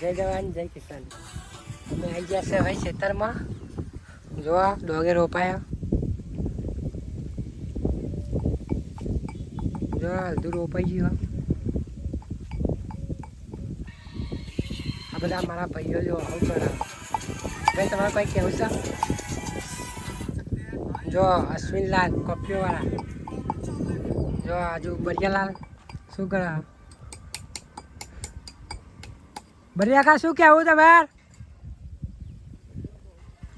જય જવાન, જય કિસાન. અમે આવી ગયા છે ભાઈ ખેતરમાં. જોવા ડોગે રોપાયા. જોવા અડધું રોપાઈ ગયું આ બધા મારા ભાઈઓ જો આવું કરે. ભાઈ, તમારે કંઈ કહેવું છે? જો, અશ્વિનલાલ, કોપીઓવાળા. જો, આજુ બરિયાલાલ, શું કરે? બરિયા કા શું કેવું તમારે?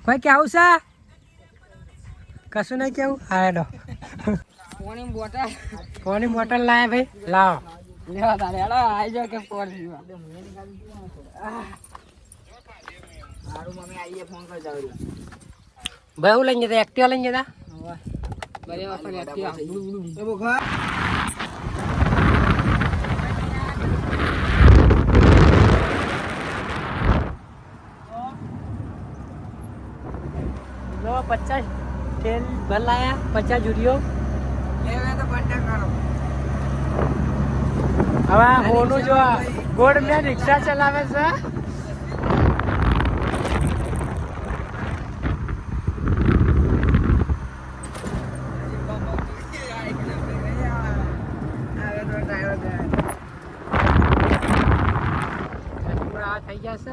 કોઈ કેવું છે? કશું નહીં કેવું હા હેડો. પોણી બોટલ. કોની બોટલ લાયા ભાઈ લાવો. લેવા તારે હેડો કે પોર પીવા મારું મમ્મી આઈએ ફોન કરી જાવ ભાઈ હું લઈને જતા એક્ટિવા લઈને જતા? બરે એક્ટિવા. જો પચાસ તેલ ભર લાયા, પચાસ જુડીઓ હવે હોનું જો ગોળ મેં રિક્ષા ચલાવે છે. થઈ જશે